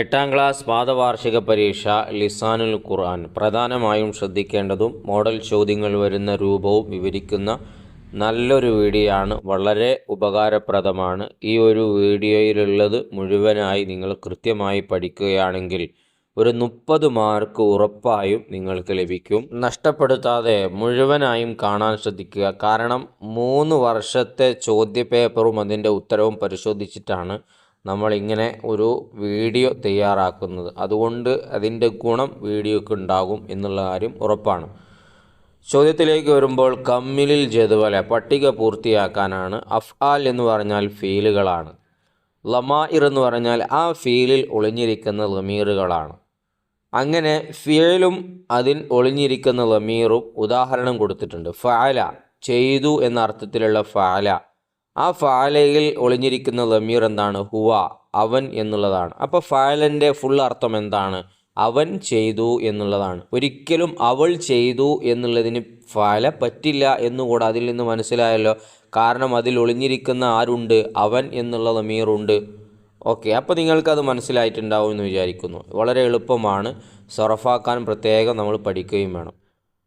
എട്ടാം ക്ലാസ് പാദവാർഷിക പരീക്ഷ ലിസാനുൽ ഖുർആൻ. പ്രധാനമായും ശ്രദ്ധിക്കേണ്ടതും മോഡൽ ചോദ്യങ്ങൾ വരുന്ന രൂപവും വിവരിക്കുന്ന നല്ലൊരു വീഡിയോ ആണ്. വളരെ ഉപകാരപ്രദമാണ്. ഈ ഒരു വീഡിയോയിലുള്ളത് മുഴുവനായി നിങ്ങൾ കൃത്യമായി പഠിക്കുകയാണെങ്കിൽ ഒരു മുപ്പത് മാർക്ക് ഉറപ്പായും നിങ്ങൾക്ക് ലഭിക്കും. നഷ്ടപ്പെടുത്താതെ മുഴുവനായും കാണാൻ ശ്രദ്ധിക്കുക. കാരണം മൂന്ന് വർഷത്തെ ചോദ്യപേപ്പറും അതിന്റെ ഉത്തരവും പരിശോധിച്ചിട്ടാണ് നമ്മളിങ്ങനെ ഒരു വീഡിയോ തയ്യാറാക്കുന്നത്. അതുകൊണ്ട് അതിന്റെ ഗുണം വീഡിയോക്ക് ഉണ്ടാകും എന്നുള്ള കാര്യം ഉറപ്പാണ്. ചോദ്യത്തിലേക്ക് വരുമ്പോൾ കമ്മിലിൽ ജതുവല പട്ടിക പൂർത്തിയാക്കാനാണ് അഫ്ആൽ എന്ന് പറഞ്ഞാൽ ഫീലുകളാണ്. ലമായിർ എന്ന് പറഞ്ഞാൽ ആ ഫീലിൽ ഒളിഞ്ഞിരിക്കുന്ന ലമീറുകളാണ്. അങ്ങനെ ഫീലും അതിൽ ഒളിഞ്ഞിരിക്കുന്ന ലമീറും ഉദാഹരണം കൊടുത്തിട്ടുണ്ട്. ഫാല ചെയ്തു എന്ന അർത്ഥത്തിലുള്ള ഫാല ആ ഫാലയിൽ ഒളിഞ്ഞിരിക്കുന്ന ലമീർ എന്താണ്? ഹുവ അവൻ എന്നുള്ളതാണ്. അപ്പോൾ ഫാലന്റെ ഫുൾ അർത്ഥം എന്താണ്? അവൻ ചെയ്തു എന്നുള്ളതാണ്. ഒരിക്കലും അവൾ ചെയ്തു എന്നുള്ളതിന് ഫാല പറ്റില്ല എന്നുകൂടെ അതിൽ നിന്ന് മനസ്സിലായല്ലോ. കാരണം അതിൽ ഒളിഞ്ഞിരിക്കുന്ന ആരുണ്ട്? അവൻ എന്നുള്ള ലമീറുണ്ട് ഓക്കെ അപ്പോൾ നിങ്ങൾക്കത് മനസ്സിലായിട്ടുണ്ടാവും എന്ന് വിചാരിക്കുന്നു. വളരെ എളുപ്പമാണ്. സൊറഫാക്കാൻ പ്രത്യേകം നമ്മൾ പഠിക്കുകയും വേണം.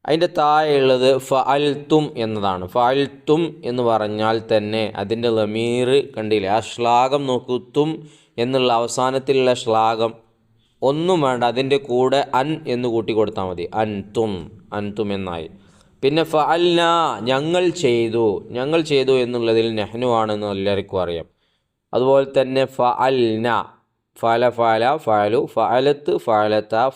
അതിന്റെ താഴെയുള്ളത് ഫഅൽത്തും എന്നതാണ്. ഫഅൽത്തും എന്ന് പറഞ്ഞാൽ തന്നെ അതിന്റെ ലമീർ കണ്ടില്ലേ? ആ ശ്ലാഘം നോക്കൂ തും എന്നുള്ള അവസാനത്തിലുള്ള ശ്ലാഘം. ഒന്നും വേണ്ട അതിന്റെ കൂടെ അൻ എന്ന് കൂട്ടി കൊടുത്താൽ മതി. അൻ തും അൻ തും എന്നായി. പിന്നെ ഫഅൽന ഞങ്ങൾ ചെയ്തു. ഞങ്ങൾ ചെയ്തു എന്നുള്ളതിൽ നെഹ്നു ആണെന്ന് എല്ലാവർക്കും അറിയാം. അതുപോലെ തന്നെ ഫഅൽന ഫല ഫല ഫലു ഫഅലത്ത് ഫ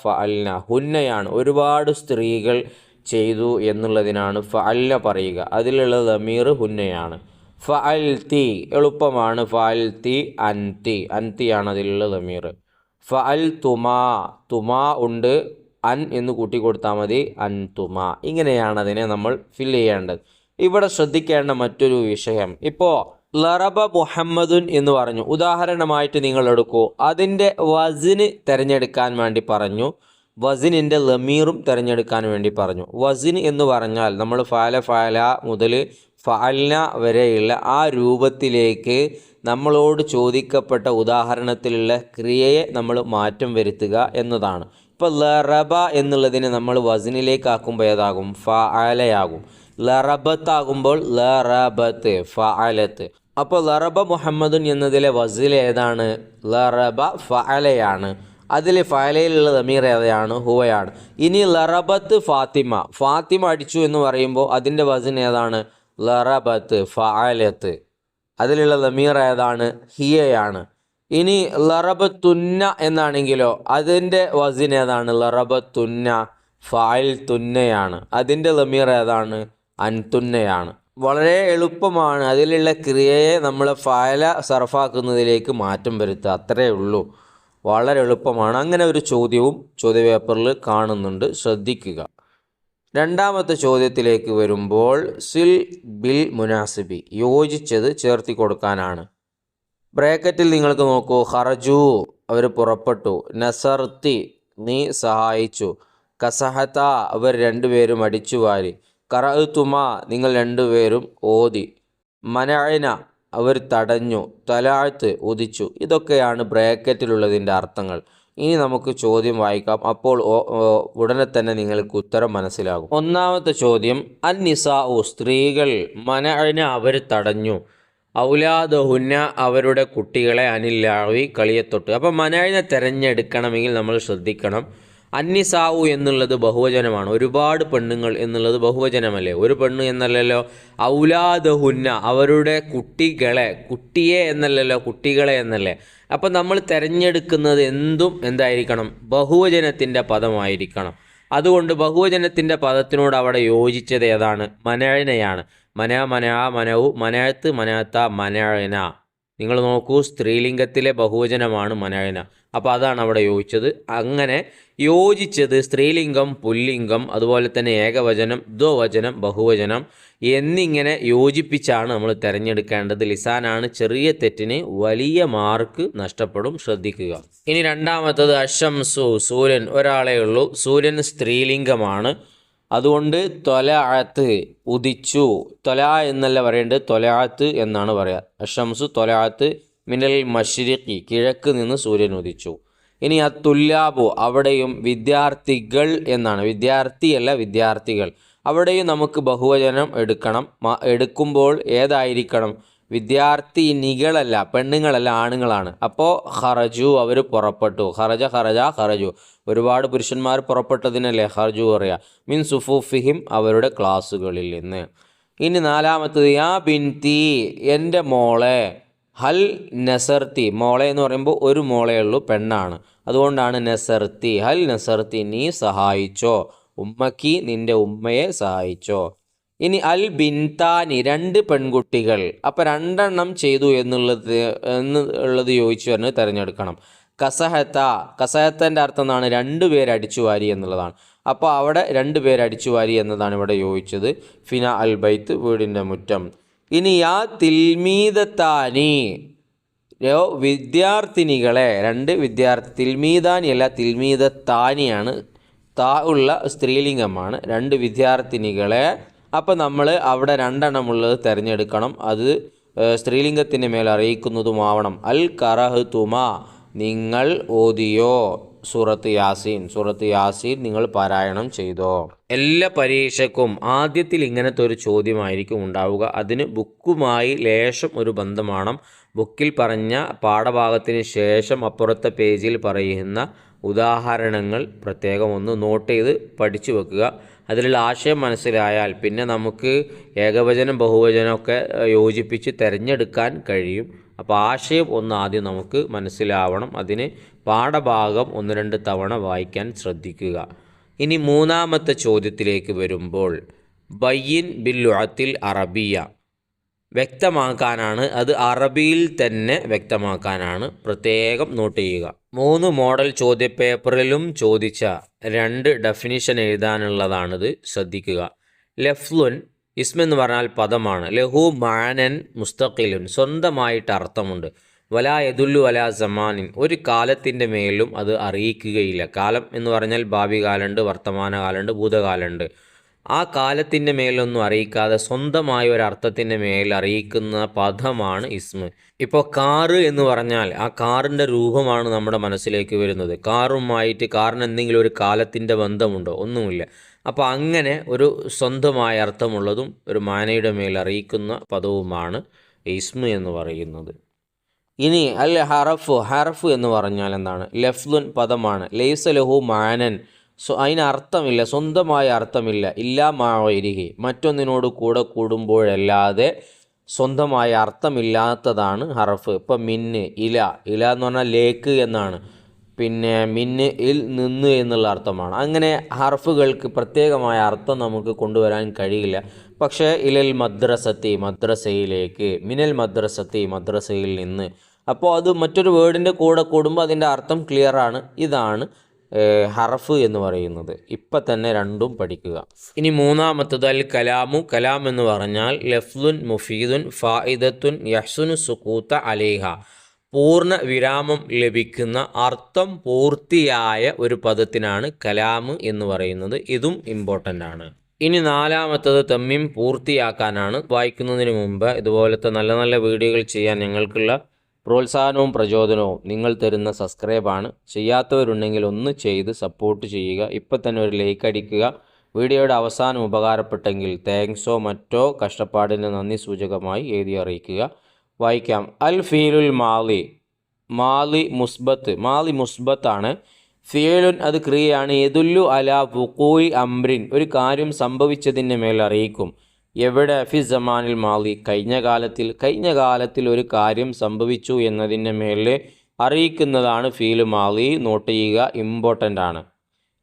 ഫഅൽന ഹുന്നയാണ്. ഒരുപാട് സ്ത്രീകൾ ചെയ്തു എന്നുള്ളതിനാണ് ഫഅല്ല പറയുക. അതിലുള്ള ദമീർ ഹുന്നയാണ്. ഫഅൽ തി എളുപ്പമാണ്. ഫഅൽ തി അൻതി. അൻതിയാണ് അതിലുള്ള ഫ ഫഅൽ തുമാ തുമാ ഉണ്ട്. അൻ എന്ന് കൂട്ടി കൊടുത്താൽ മതി. അൻ തുമാ ഇങ്ങനെയാണ് അതിനെ നമ്മൾ ഫിൽ ചെയ്യേണ്ടത്. ഇവിടെ ശ്രദ്ധിക്കേണ്ട മറ്റൊരു വിഷയം. ഇപ്പോൾ ലറബ മുഹമ്മദുൻ എന്ന് പറഞ്ഞു. ഉദാഹരണമായിട്ട് നിങ്ങൾ എടുക്കൂ. അതിന്റെ വസിന് തിരഞ്ഞെടുക്കാൻ വേണ്ടി പറഞ്ഞു. വസിനിന്റെ ലമീറും തിരഞ്ഞെടുക്കാൻ വേണ്ടി പറഞ്ഞു. വസിൻ എന്ന് പറഞ്ഞാൽ നമ്മൾ ഫാല ഫാല മുതൽ ഫാൽന വരെയുള്ള ആ രൂപത്തിലേക്ക് നമ്മളോട് ചോദിക്കപ്പെട്ട ഉദാഹരണത്തിലുള്ള ക്രിയയെ നമ്മൾ മാറ്റം വരുത്തുക എന്നതാണ്. ഇപ്പോൾ ലറബ എന്നുള്ളതിനെ നമ്മൾ വസിനിലേക്കാക്കുമ്പോൾ ഏതാകും? ഫാലയാകും. ലറബത്താകുമ്പോൾ ലറബത്ത് ഫഅലത്ത് അപ്പോൾ ലറബ മുഹമ്മദുൻ എന്നതിലെ വസിൽ ഏതാണ്? ലറബ ഫഅലയാണ് അതിൽ ഫയലയിലുള്ളത് അമീർ ഏതാണ് ഹുവയാണ്. ഇനി ലറബത്ത് ഫാത്തിമ. ഫാത്തിമ അടിച്ചു എന്ന് പറയുമ്പോൾ അതിന്റെ വസിൻ ഏതാണ്? ലറബത്ത് ഫാലത്ത് അതിലുള്ള ലമീർ ഏതാണ്? ഹിയയാണ്. ഇനി ലറബത്തുന്ന എന്നാണെങ്കിലോ അതിന്റെ വസിൻ ഏതാണ്? ലറബത്തുന്ന ഫായിൽ തുന്നയാണ് അതിന്റെ ലമീർ ഏതാണ്? അൻതുന്നയാണ്. വളരെ എളുപ്പമാണ് അതിലുള്ള ക്രിയയെ നമ്മൾ ഫായല സർഫാക്കുന്നതിലേക്ക് മാറ്റം വരുത്തുക. അത്രയേ ഉള്ളൂ. വളരെ എളുപ്പമാണ്. അങ്ങനെ ഒരു ചോദ്യവും ചോദ്യപേപ്പറിൽ കാണുന്നുണ്ട്. ശ്രദ്ധിക്കുക. രണ്ടാമത്തെ ചോദ്യത്തിലേക്ക് വരുമ്പോൾ സിൽ ബിൽ മുനാസിബി യോജിച്ചത് ചേർത്തി കൊടുക്കാനാണ്. ബ്രാക്കറ്റിൽ നിങ്ങൾക്ക് നോക്കൂ. ഹറജു അവർ പുറപ്പെട്ടു. നസർത്തി നീ സഹായിച്ചു. കസഹത അവർ രണ്ടുപേരും അടിച്ചു വാരി കറത്തുമ നിങ്ങൾ രണ്ടുപേരും ഓതി. മനഅന അവർ തടഞ്ഞു തലാഴ്ത്ത് ഉദിച്ചു. ഇതൊക്കെയാണ് ബ്രാക്കറ്റിലുള്ളതിന്റെ അർത്ഥങ്ങൾ. ഇനി നമുക്ക് ചോദ്യം വായിക്കാം. അപ്പോൾ ഉടനെ തന്നെ നിങ്ങൾക്ക് ഉത്തരം മനസ്സിലാകും. ഒന്നാമത്തെ ചോദ്യം അൻ സ്ത്രീകൾ മനഅന അവർ തടഞ്ഞു. ഔലാദഹുന്ന അവരുടെ കുട്ടികളെ അനില്ലാവി കളിയത്തൊട്ട്. അപ്പോൾ മനഅനെ തിരഞ്ഞെടുക്കണമെങ്കിൽ നമ്മൾ ശ്രദ്ധിക്കണം. അന്നിസാവു എന്നുള്ളത് ബഹുവചനമാണ്. ഒരുപാട് പെണ്ണുങ്ങൾ എന്നുള്ളത് ബഹുവചനമല്ലേ? ഒരു പെണ്ണ് എന്നല്ലല്ലോ ഔലാദഹുന്ന അവരുടെ കുട്ടികളെ കുട്ടിയെ എന്നല്ലല്ലോ കുട്ടികളെ എന്നല്ലേ? അപ്പം നമ്മൾ തിരഞ്ഞെടുക്കുന്നത് എന്തും എന്തായിരിക്കണം? ബഹുവചനത്തിന്റെ പദമായിരിക്കണം. അതുകൊണ്ട് ബഹുവചനത്തിന്റെ പദത്തിനോട് അവിടെ യോജിച്ചത് ഏതാണ്? മനഴനയാണ് മന മന മനവു മനയത്ത് മനയത്ത മനഴന നിങ്ങൾ നോക്കൂ സ്ത്രീലിംഗത്തിലെ ബഹുവചനമാണ് മനയന അപ്പോൾ അതാണ് അവിടെ യോജിച്ചത് അങ്ങനെ യോജിച്ചത് സ്ത്രീലിംഗം പുല്ലിംഗം അതുപോലെ തന്നെ ഏകവചനം ദ്വവചനം ബഹുവചനം എന്നിങ്ങനെ യോജിപ്പിച്ചാണ് നമ്മൾ തിരഞ്ഞെടുക്കേണ്ടത്. ലിസാനാണ് ചെറിയ തെറ്റിന് വലിയ മാർക്ക് നഷ്ടപ്പെടും. ശ്രദ്ധിക്കുക. ഇനി രണ്ടാമത്തത് അഷംസു സൂര്യൻ. ഒരാളേ ഉള്ളൂ. സൂര്യൻ സ്ത്രീലിംഗമാണ്. അതുകൊണ്ട് തൊലാത്ത് ഉദിച്ചു. തൊല എന്നല്ല പറയേണ്ടത്. തൊലാത്ത് എന്നാണ് പറയുക അഷംസു തൊലാഅത്ത് മിനൽ മഷ്രിഖി കിഴക്ക് നിന്ന് സൂര്യൻ ഉദിച്ചു. ഇനി ആ തുല്ലാബു അവിടെയും വിദ്യാർത്ഥികൾ എന്നാണ്. വിദ്യാർത്ഥിയല്ല വിദ്യാർത്ഥികൾ. അവിടെയും നമുക്ക് ബഹുവചനം എടുക്കണം. എടുക്കുമ്പോൾ ഏതായിരിക്കണം? വിദ്യാർത്ഥിനികളല്ല പെണ്ണുങ്ങളല്ല ആണുങ്ങളാണ്. അപ്പോൾ ഹറജു അവർ പുറപ്പെട്ടു. ഹറജ ഹറജ ഹറജു ഒരുപാട് പുരുഷന്മാർ പുറപ്പെട്ടതിനല്ലേ ഹർജു പറയുക മിൻ സുഫൂഫിഹിം അവരുടെ ക്ലാസ്സുകളിൽ നിന്ന്. ഇനി നാലാമത്തത് യാ ബിൻതി എന്റെ മോളെ. ഹൽ നസർത്തി. മോളെ എന്ന് പറയുമ്പോൾ ഒരു മോളേ ഉള്ളൂ പെണ്ണാണ്. അതുകൊണ്ടാണ് നസർത്തി. ഹൽ നസർത്തി നീ സഹായിച്ചോ. ഉമ്മക്കി നിന്റെ ഉമ്മയെ സഹായിച്ചോ. ഇനി അൽ ബിൻതാനി രണ്ട് പെൺകുട്ടികൾ. അപ്പം രണ്ടെണ്ണം ചെയ്തു എന്നുള്ളത് എന്ന് ഉള്ളത് ചോദിച്ചു പറഞ്ഞ് തിരഞ്ഞെടുക്കണം. കസഹത്ത. കസഹത്തന്റെ അർത്ഥം എന്താണ്? രണ്ടു പേര് അടിച്ചു വാരി എന്നുള്ളതാണ്. അപ്പോൾ അവിടെ രണ്ടു പേര് അടിച്ചു വാരി എന്നതാണ് ഇവിടെ ചോദിച്ചത്. ഫിന അൽ ബൈത്ത് വീടിന്റെ മുറ്റം. ഇനി യാ തിൽമീദത്താനി. യോ വിദ്യാർത്ഥിനികളെ രണ്ട് വിദ്യാർത്ഥി തിൽമീദാനി അല്ല താ ഉള്ള സ്ത്രീലിംഗമാണ് രണ്ട് വിദ്യാർത്ഥിനികളെ. അപ്പോൾ നമ്മൾ അവിടെ രണ്ടെണ്ണമുള്ളത് തിരഞ്ഞെടുക്കണം. അത് സ്ത്രീലിംഗത്തിന്റെ മേൽ അറിയിക്കുന്നതുമാവണം അൽ കറഹ് തുമ നിങ്ങൾ ഓതിയോ. സൂറത്ത് യാസീൻ സൂറത്ത് യാസീൻ നിങ്ങൾ പാരായണം ചെയ്തോ? എല്ലാ പരീക്ഷക്കും ആദ്യത്തിൽ ഇങ്ങനത്തെ ഒരു ചോദ്യമായിരിക്കും ഉണ്ടാവുക. അതിന് ബുക്കുമായി ലേശം ഒരു ബന്ധമാണ്. ബുക്കിൽ പറഞ്ഞ പാഠഭാഗത്തിന് ശേഷം അപ്പുറത്തെ പേജിൽ പറയുന്ന ഉദാഹരണങ്ങൾ പ്രത്യേകം ഒന്ന് നോട്ട് ചെയ്ത് പഠിച്ചു വെക്കുക. അതിലുള്ള ആശയം മനസ്സിലായാൽ പിന്നെ നമുക്ക് ഏകവചനം ബഹുവചനമൊക്കെ യോജിപ്പിച്ച് തിരഞ്ഞെടുക്കാൻ കഴിയും. അപ്പോൾ ആശയം ഒന്ന് ആദ്യം നമുക്ക് മനസ്സിലാവണം. അതിന് പാഠഭാഗം ഒന്ന് രണ്ട് തവണ വായിക്കാൻ ശ്രദ്ധിക്കുക. ഇനി മൂന്നാമത്തെ ചോദ്യത്തിലേക്ക് വരുമ്പോൾ ബയ്യിൻ ബില്ലുഅത്തിൽ അറബിയ. വ്യക്തമാക്കാനാണ് അത് അറബിയിൽ തന്നെ വ്യക്തമാക്കാനാണ്. പ്രത്യേകം നോട്ട് ചെയ്യുക. മൂന്ന് മോഡൽ ചോദ്യപേപ്പറിലും ചോദിച്ച രണ്ട് ഡെഫിനിഷൻ എഴുതാനുള്ളതാണിത്. ശ്രദ്ധിക്കുക. ലഫ്ലുൻ ഇസ്മെന്ന് പറഞ്ഞാൽ പദമാണ്. ലഹു മാനൻ മുസ്തഖിലുൻ. സ്വന്തമായിട്ട് അർത്ഥമുണ്ട്. വലാ യദുല്ലു സമാനിൻ. ഒരു കാലത്തിന്റെ മേലും അത് അറിയിക്കുകയില്ല. കാലം എന്ന് പറഞ്ഞാൽ ഭാവി കാലമുണ്ട് വർത്തമാനകാലമുണ്ട് ഭൂതകാലമുണ്ട്. ആ കാലത്തിന്റെ മേലൊന്നും അറിയിക്കാതെ സ്വന്തമായ ഒരു അർത്ഥത്തിന്റെ മേൽ അറിയിക്കുന്ന പദമാണ് ഇസ്മ. ഇപ്പോൾ കാറ് എന്ന് പറഞ്ഞാൽ ആ കാറിന്റെ രൂപമാണ് നമ്മുടെ മനസ്സിലേക്ക് വരുന്നത്. കാറുമായിട്ട് കാറിന് എന്തെങ്കിലും ഒരു കാലത്തിന്റെ ബന്ധമുണ്ടോ? ഒന്നുമില്ല. അപ്പോൾ അങ്ങനെ ഒരു സ്വന്തമായ അർത്ഥമുള്ളതും ഒരു മാനയുടെ മേൽ അറിയിക്കുന്ന പദവുമാണ് ഇസ്മ എന്ന് പറയുന്നത്. ഇനി അൽ ഹറഫ് ഹറഫ് എന്ന് പറഞ്ഞാൽ എന്താണ്? ലഫ്ലുൻ പദമാണ്. ലൈസ ലഹു മാനൻ. സോ അതിന് അർത്ഥമില്ല സ്വന്തമായ അർത്ഥമില്ല. ഇല്ലാ മാവരിഹി മറ്റൊന്നിനോട് കൂടെ കൂടുമ്പോഴല്ലാതെ സ്വന്തമായ അർത്ഥമില്ലാത്തതാണ് ഹറഫ്. ഇപ്പം മിന്ന് ഇല. ഇല എന്ന് പറഞ്ഞാൽ ലേക്ക് എന്നാണ്. പിന്നെ മിന്ന് ഇൽ നിന്ന് എന്നുള്ള അർത്ഥമാണ്. അങ്ങനെ ഹർഫുകൾക്ക് പ്രത്യേകമായ അർത്ഥം നമുക്ക് കൊണ്ടുവരാൻ കഴിയില്ല. പക്ഷേ ഇലൽ മദ്രസത്തി മദ്രസയിലേക്ക് മിനൽ മദ്രസത്തി മദ്രസയിൽ നിന്ന്. അപ്പോൾ അത് മറ്റൊരു വേർഡിന്റെ കൂടെ കൂടുമ്പോൾ അതിന്റെ അർത്ഥം ക്ലിയറാണ് ഇതാണ് ഏഹ്, ഹറഫ് എന്ന് പറയുന്നത്. ഇപ്പം തന്നെ രണ്ടും പഠിക്കുക. ഇനി മൂന്നാമത്തത് അൽ കലാമു. കലാം എന്ന് പറഞ്ഞാൽ ലഫ്ലുൻ മുഫീദുൻ ഫായിദത്തുൻ യഹ്സുനു സുക്കൂത്ത അലേഹ. പൂർണ വിരാമം ലഭിക്കുന്ന അർത്ഥം പൂർത്തിയായ ഒരു പദത്തിനാണ് കലാമ് എന്ന് പറയുന്നത്. ഇതും ഇമ്പോർട്ടന്റ് ആണ്. ഇനി നാലാമത്തത് തമ്മിം പൂർത്തിയാക്കാനാണ് വായിക്കുന്നതിന് മുമ്പ് ഇതുപോലത്തെ നല്ല നല്ല വീഡിയോകൾ ചെയ്യാൻ ഞങ്ങൾക്കുള്ള പ്രോത്സാഹനവും പ്രചോദനവും നിങ്ങൾ തരുന്ന സബ്സ്ക്രൈബാണ്. ചെയ്യാത്തവരുണ്ടെങ്കിൽ ഒന്ന് ചെയ്ത് സപ്പോർട്ട് ചെയ്യുക. ഇപ്പം തന്നെ ഒരു ലൈക്ക് അടിക്കുക. വീഡിയോയുടെ അവസാനം ഉപകാരപ്പെട്ടെങ്കിൽ താങ്ക്സോ മറ്റോ കഷ്ടപ്പാടിന് നന്ദി സൂചകമായി എഴുതി അറിയിക്കുക. വായിക്കാം. അൽ ഫീലുൽ മാലി. മാലി മുസ്ബത്ത്. മാലി മുസ്ബത്താണ് ഫിയലുൻ അത് ക്രിയയാണ്. എതുല്ലു അല വുക്കൂയി അംറിൻ ഒരു കാര്യം സംഭവിച്ചതിന്റെ മേൽ അറിയിക്കും. എവിടെ? ഫി സമാനിൽ മാളി കഴിഞ്ഞ കാലത്തിൽ കഴിഞ്ഞ കാലത്തിൽ ഒരു കാര്യം സംഭവിച്ചു എന്നതിന്റെ മേൽ അറിയിക്കുന്നതാണ് ഫീലു മാളി നോട്ട് ചെയ്യുക ഇമ്പോർട്ടന്റ് ആണ്.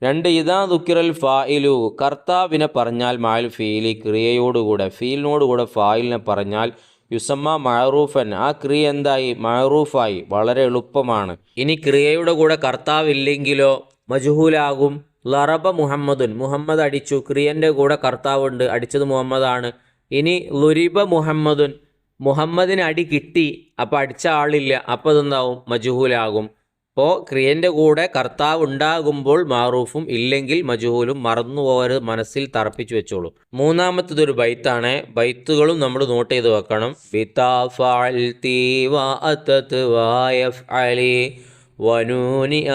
രണ്ട് ഇതാ ദുക്കിറൽ ഫായിലു കർത്താവിനെ പറഞ്ഞാൽ മാൽ ഫീലി ക്രിയയോടുകൂടെ ഫീലിനോടുകൂടെ ഫായിലിനെ പറഞ്ഞാൽ യുസമ്മ മഴറൂഫൻ ആ ക്രിയ എന്തായി? മഴറൂഫായി വളരെ എളുപ്പമാണ്. ഇനി ക്രിയയുടെ കൂടെ കർത്താവില്ലെങ്കിലോ മജുഹൂലാകും. ലറബ മുഹമ്മദുൻ മുഹമ്മദ് അടിച്ചു. ക്രിയന്റെ കൂടെ കർത്താവുണ്ട്. അടിച്ചത് മുഹമ്മദാണ്. ഇനി ലുരിബ മുഹമ്മദുൻ മുഹമ്മദിന് അടി കിട്ടി. അപ്പോൾ അടിച്ച ആളില്ല. അപ്പോൾ അതെന്താവും മജുഹൂലാകും. അപ്പോൾ ക്രിയന്റെ കൂടെ കർത്താവ് ഉണ്ടാകുമ്പോൾ മാറൂഫും ഇല്ലെങ്കിൽ മജുഹൂലും മറന്നു പോകരുത് മനസ്സിൽ തറപ്പിച്ചു വെച്ചോളൂ. മൂന്നാമത്തത് ഒരു ബൈത്താണ്. ബൈത്തുകളും നമ്മൾ നോട്ട് ചെയ്ത് വെക്കണം. വനൂനി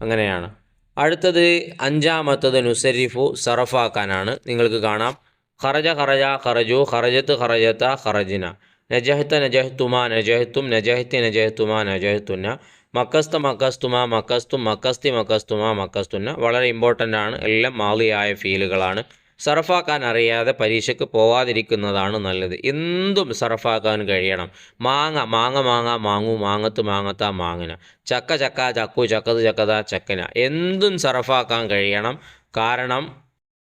അങ്ങനെയാണ്. അടുത്തത് അഞ്ചാമത്തത് നുസരിഫു സറഫാക്കാനാണ്. നിങ്ങൾക്ക് കാണാം. ഖറജ ഖറജ ഖറജു ഖറജത്ത് ഖറജത്ത ഖറജിന. നജഹത്ത നജഹത്തുമ നജഹത്തും നജഹത്തി നജഹത്തുമ നജഹത്തുന്ന മക്കസ്ത മക്കസ്തുമ മക്കസ്തും മക്കസ്തി മക്കസ്തുമ മക്കസ്തുന്ന വളരെ ഇമ്പോർട്ടന്റ് ആണ്. എല്ലാം മാളിയായ ഫീലുകളാണ് സറഫാക്കാൻ അറിയാതെ പരീക്ഷയ്ക്ക് പോവാതിരിക്കുന്നതാണ് നല്ലത്. എന്തും സറഫാക്കാൻ കഴിയണം. മാങ്ങ മാങ്ങ മാങ്ങ മാങ്ങു മാങ്ങത്ത് മാങ്ങത്ത മാങ്ങന. ചക്ക ചക്ക ചക്കു ചക്കത് ചക്കത ചക്കന. എന്തും സറഫാക്കാൻ കഴിയണം. കാരണം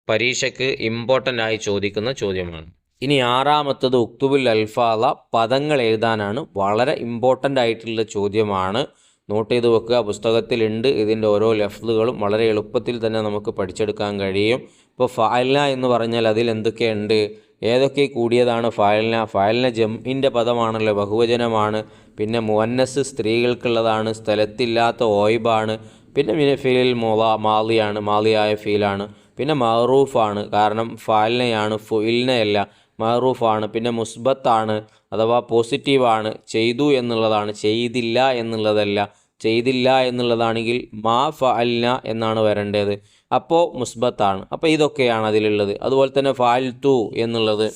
പരീക്ഷയ്ക്ക് ഇമ്പോർട്ടന്റ് ആയി ചോദിക്കുന്ന ചോദ്യമാണ്. ഇനി ആറാമത്തത് ഉക്തുബുൽ അൽഫാദ പദങ്ങൾ എഴുതാനാണ്. വളരെ ഇമ്പോർട്ടന്റ് ആയിട്ടുള്ള ചോദ്യമാണ്. നോട്ട് ചെയ്ത് വെക്കുക പുസ്തകത്തിലുണ്ട്. ഇതിന്റെ ഓരോ ലഫ്ലുകളും വളരെ എളുപ്പത്തിൽ തന്നെ നമുക്ക് പഠിച്ചെടുക്കാൻ കഴിയും. ഇപ്പോൾ ഫായൽന എന്ന് പറഞ്ഞാൽ അതിൽ എന്തൊക്കെയുണ്ട്? ഏതൊക്കെ കൂടിയതാണ് ഫായൽന ഫായൽന ജംഇന്റെ പദമാണല്ലോ ബഹുവചനമാണ്. പിന്നെ മുവന്നസ് സ്ത്രീകൾക്കുള്ളതാണ് സ്ഥലത്തില്ലാത്ത ഓയിബാണ്. പിന്നെ മിനഫീലിൽ മൊള മാലിയാണ് മാലിയായ ഫീലാണ്. പിന്നെ മറൂഫാണ് കാരണം ഫാൽനയാണ് ഫുയിൽനയല്ല മറൂഫാണ് പിന്നെ മുസ്ബത്താണ് അഥവാ പോസിറ്റീവാണ്. ചെയ്തു എന്നുള്ളതാണ്. ചെയ്തില്ല എന്നുള്ളതല്ല. ചെയ്തില്ല എന്നുള്ളതാണെങ്കിൽ മാ ഫഅൽന എന്നാണ് വരേണ്ടത്. അപ്പോൾ മുസ്ബത്താണ്. അപ്പോൾ ഇതൊക്കെയാണ് അതിലുള്ളത്. അതുപോലെ തന്നെ ഫാൽത്തു എന്നുള്ളത്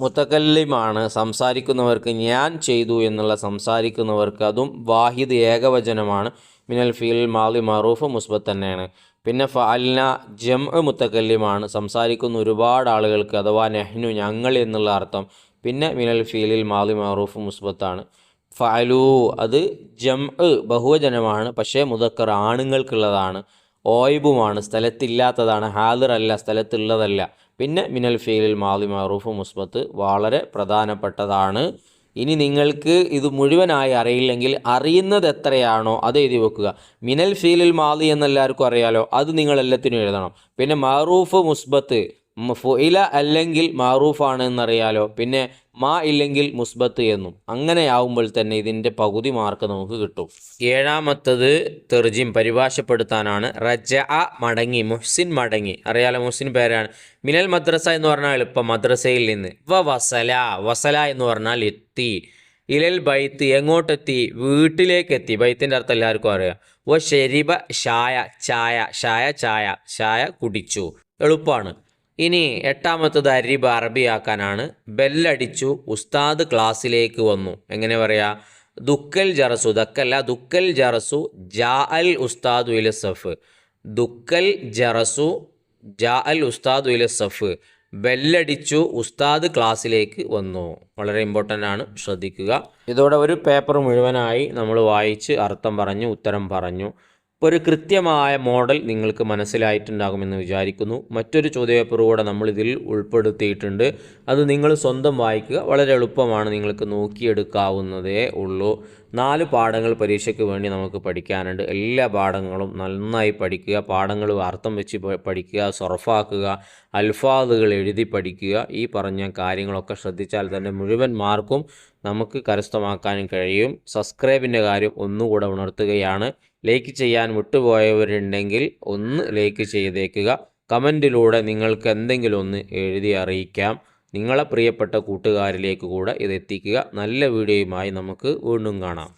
മുത്തക്കല്ലിമാണ്. സംസാരിക്കുന്നവർക്ക് ഞാൻ ചെയ്തു എന്നുള്ള സംസാരിക്കുന്നവർക്ക് അതും വാഹിദ് ഏകവചനമാണ്. മിനൽ ഫീൽ മാലി മറൂഫ് മുസ്ബത്ത് തന്നെയാണ്. പിന്നെ ഫഅൽന ജം മുത്തക്കല്ലിമാണ് സംസാരിക്കുന്ന ഒരുപാട് ആളുകൾക്ക് അഥവാ നെഹ്നു ഞങ്ങൾ എന്നുള്ള അർത്ഥം പിന്നെ മിനൽ ഫീലിൽ മാലി മറൂഫ് മുസ്ബത്താണ്. ഫഅലു അത് ജം ബഹുവചനമാണ് പക്ഷേ മുതക്കർ ആണുങ്ങൾക്കുള്ളതാണ് ഓയിബുമാണ് സ്ഥലത്തില്ലാത്തതാണ് ഹാദിറല്ല സ്ഥലത്തുള്ളതല്ല. പിന്നെ മിനൽ ഫീലിൽ മാലി മറൂഫ് മുസ്ബത്ത് വളരെ പ്രധാനപ്പെട്ടതാണ്. ഇനി നിങ്ങൾക്ക് ഇത് മുഴുവനായി അറിയില്ലെങ്കിൽ അറിയുന്നത് എത്രയാണോ അത് എഴുതി വെക്കുക. മിനൽ ഫീലിൽ മാതി എന്നെല്ലാവർക്കും അറിയാലോ അത് നിങ്ങൾ എല്ലാത്തിനും എഴുതണം. പിന്നെ മാറൂഫ് മുസ്ബത്ത് ഫുയില അല്ലെങ്കിൽ മാറൂഫാണ് എന്നറിയാലോ. പിന്നെ മാ ഇല്ലെങ്കിൽ മുസ്ബത്ത് എന്നും. അങ്ങനെയാവുമ്പോൾ തന്നെ ഇതിന്റെ പകുതി മാർക്ക് നമുക്ക് കിട്ടും. ഏഴാമത്തത് തെർജിം പരിഭാഷപ്പെടുത്താനാണ്. റജ മടങ്ങി മുഹ്സിൻ മടങ്ങി. അറിയാലോ മുഹ്സിൻ പേരാണ്. മിനൽ മദ്രസ എന്ന് പറഞ്ഞാൽ എളുപ്പം മദ്രസയിൽ നിന്ന്. വ വസല വസല എന്ന് പറഞ്ഞാൽ എത്തി. ഇലൽ ബൈത്ത് എങ്ങോട്ടെത്തി? വീട്ടിലേക്ക് എത്തി ബൈത്തിന്റെ അർത്ഥം എല്ലാവർക്കും അറിയാം. വ ഷെരിബ ഷായ ചായ ഷായ ചായ ഷായ കുടിച്ചു. എളുപ്പമാണ് ഇനി എട്ടാമത്തത് അരിബ് അറബിയാക്കാനാണ്. ബെല്ലടിച്ചു ഉസ്താദ് ക്ലാസ്സിലേക്ക് വന്നു. എങ്ങനെ പറയാ? ദുക്കൽ ജറസു ദക്കല്ല ദുക്കൽ ജറസു ജാ അൽ ഉസ്താദു ഇല സഫ്. ദുക്കൽ ജറസു ജാ അൽ ഉസ്താദു ഇല സഫ്. ബെല്ലടിച്ചു ഉസ്താദ് ക്ലാസ്സിലേക്ക് വന്നു. വളരെ ഇമ്പോർട്ടന്റ് ആണ്. ശ്രദ്ധിക്കുക. ഇതോടെ ഒരു പേപ്പർ മുഴുവനായി നമ്മൾ വായിച്ച് അർത്ഥം പറഞ്ഞു ഉത്തരം പറഞ്ഞു. ഒരു കൃത്യമായ മോഡൽ നിങ്ങൾക്ക് മനസ്സിലായിട്ടുണ്ടാകുമെന്ന് വിചാരിക്കുന്നു. മറ്റൊരു നമ്മൾ ഇതിൽ ഉൾപ്പെടുത്തിയിട്ടുണ്ട്. അത് നിങ്ങൾ സ്വന്തം വായിക്കുക. വളരെ എളുപ്പമാണ് നിങ്ങൾക്ക് നോക്കിയെടുക്കാവുന്നതേ ഉള്ളൂ. നാല് പാഠങ്ങൾ പരീക്ഷയ്ക്ക് വേണ്ടി നമുക്ക് പഠിക്കാനുണ്ട്. എല്ലാ പാഠങ്ങളും നന്നായി പഠിക്കുക. പാഠങ്ങൾ അർത്ഥം വെച്ച് പഠിക്കുക സൊറഫാക്കുക അൽഫാദുകൾ എഴുതി പഠിക്കുക. ഈ പറഞ്ഞ കാര്യങ്ങളൊക്കെ ശ്രദ്ധിച്ചാൽ തന്നെ മുഴുവൻ മാർക്കും നമുക്ക് കരസ്ഥമാക്കാനും കഴിയും. സബ്സ്ക്രൈബിന്റെ കാര്യം ഒന്നുകൂടെ ഉണർത്തുകയാണ്. ലൈക്ക് ചെയ്യാൻ വിട്ടുപോയവരുണ്ടെങ്കിൽ ഒന്ന് ലൈക്ക് ചെയ്തേക്കുക. കമന്റിലൂടെ നിങ്ങൾക്ക് എന്തെങ്കിലും ഒന്ന് എഴുതി അറിയിക്കാം. നിങ്ങളെ പ്രിയപ്പെട്ട കൂട്ടുകാരിലേക്ക് കൂടെ ഇത് എത്തിക്കുക നല്ല വീഡിയോയുമായി നമുക്ക് വീണ്ടും കാണാം.